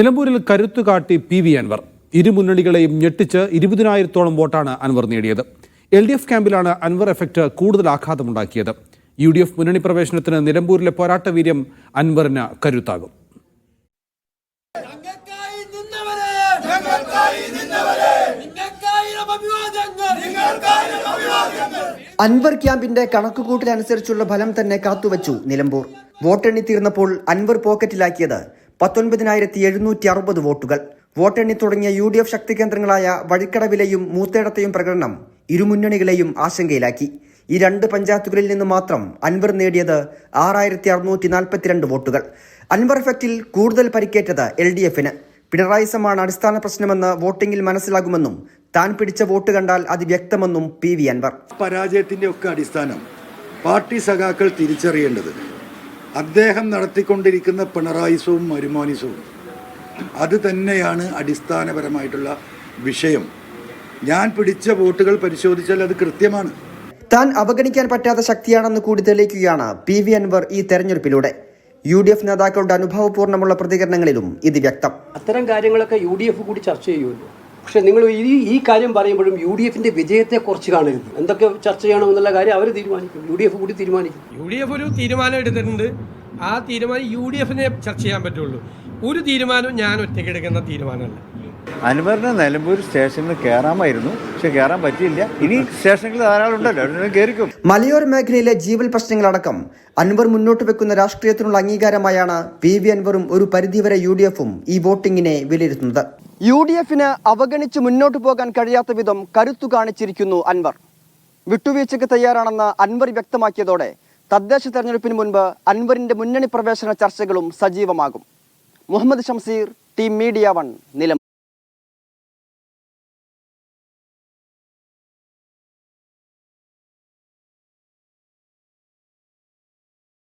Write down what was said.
നിലമ്പൂരിൽ കരുത്തു കാട്ടി പി വി അൻവർ. ഇരു മുന്നണികളെയും ഞെട്ടിച്ച് ഇരുപതിനായിരത്തോളം വോട്ടാണ് അൻവർ നേടിയത്. എൽ ഡി എഫ് ക്യാമ്പിലാണ് അൻവർ എഫക്ട് കൂടുതൽ ആഘാതമുണ്ടാക്കിയത്. യു ഡി എഫ് മുന്നണി പ്രവേശനത്തിന് നിലമ്പൂരിലെ പോരാട്ട വീര്യം അൻവറിന് കരുത്താകും. അൻവർ ക്യാമ്പിന്റെ കണക്കുകൂട്ടലനുസരിച്ചുള്ള ഫലം തന്നെ കാത്തുവച്ചു നിലമ്പൂർ. വോട്ടെണ്ണി തീർന്നപ്പോൾ അൻവർ പോക്കറ്റിലാക്കിയത് പത്തൊൻപതിനായിരത്തി എഴുന്നൂറ്റി അറുപത് വോട്ടുകൾ. വോട്ടെണ്ണി തുടങ്ങിയ യു ഡി എഫ് ശക്തി കേന്ദ്രങ്ങളായ വഴിക്കടവിലെയും മൂത്തേടത്തെയും പ്രകടനം ഇരുമുന്നണികളെയും ആശങ്കയിലാക്കി. ഈ രണ്ട് പഞ്ചായത്തുകളിൽ നിന്ന് മാത്രം അൻവർ നേടിയത് ആറായിരത്തി അറുന്നൂറ്റി നാൽപ്പത്തിരണ്ട് വോട്ടുകൾ. അൻവർ എഫക്റ്റിൽ കൂടുതൽ പരിക്കേറ്റത് എൽ ഡി എഫിന്. പിണറായിസമാണ് അടിസ്ഥാന പ്രശ്നമെന്ന് വോട്ടിംഗിൽ മനസ്സിലാകുമെന്നും താൻ പിടിച്ച വോട്ട് കണ്ടാൽ അത് വ്യക്തമെന്നും പി വി അൻവർ. പരാജയത്തിന്റെ ഒക്കെ അടിസ്ഥാനം പാർട്ടി സഖാക്കൾ തിരിച്ചറിയേണ്ടത് അദ്ദേഹം നടത്തിക്കൊണ്ടിരിക്കുന്ന പിണറായിസവും മരുമാനിസവും. അത് തന്നെയാണ് അടിസ്ഥാനപരമായിട്ടുള്ള വിഷയം. ഞാൻ പിടിച്ച വോട്ടുകൾ പരിശോധിച്ചാൽ അത് കൃത്യമാണ്. താൻ അവഗണിക്കാൻ പറ്റാത്ത ശക്തിയാണെന്ന് കൂടി തെളിയിക്കുകയാണ് പി വി അൻവർ ഈ തെരഞ്ഞെടുപ്പിലൂടെ. യു ഡി എഫ് നേതാക്കളുടെ അനുഭവപൂർണമുള്ള പ്രതികരണങ്ങളിലും ഇത് വ്യക്തം. അത്തരം കാര്യങ്ങളൊക്കെ യു ഡി എഫ് കൂടി ചർച്ച ചെയ്യുമല്ലോ. പക്ഷെ നിങ്ങൾ ഈ ഈ കാര്യം പറയുമ്പോഴും യു ഡി എഫിന്റെ വിജയത്തെ കുറിച്ച് കാണരുത്. എന്തൊക്കെ ചർച്ച ചെയ്യണമെന്നുള്ള കാര്യം അവർ തീരുമാനിക്കും. യു ഡി എഫ് കൂടി തീരുമാനിക്കും. യു ഡി എഫ് ഒരു തീരുമാനം എടുത്തിട്ടുണ്ട്. ആ തീരുമാനം യു ഡി എഫിനെ ചർച്ച ചെയ്യാൻ പറ്റുള്ളൂ. ഒരു തീരുമാനവും ഞാൻ ഒറ്റയ്ക്ക് എടുക്കുന്ന തീരുമാനമല്ല. അനുവറിന് നിലമ്പൂർ സ്റ്റേഷനിൽ കയറാമായിരുന്നു പക്ഷെ കയറാൻ പറ്റിയില്ല. ഇനി സ്റ്റേഷനിൽ ധാരാളം ഉണ്ടല്ലോ. കയറിക്കും മലയോര മേഖലയിലെ ജീവൽ പ്രശ്നങ്ങളടക്കം അൻവർ മുന്നോട്ട് വെക്കുന്ന രാഷ്ട്രീയത്തിനുള്ള അംഗീകാരമായാണ് പി വി അൻവറും ഒരു പരിധിവരെ യു ഡി എഫും ഈ വോട്ടിങ്ങിനെ വിലയിരുത്തുന്നത്. യു ഡി എഫിന് അവഗണിച്ച് മുന്നോട്ട് പോകാൻ കഴിയാത്ത വിധം കരുത്തു കാണിച്ചിരിക്കുന്നു അൻവർ. വിട്ടുവീഴ്ചയ്ക്ക് തയ്യാറാണെന്ന് അൻവർ വ്യക്തമാക്കിയതോടെ തദ്ദേശ തെരഞ്ഞെടുപ്പിന് മുൻപ് അൻവറിന്റെ മുന്നണി പ്രവേശന ചർച്ചകളും സജീവമാകും. Muhammad Shamseer team media one നിലം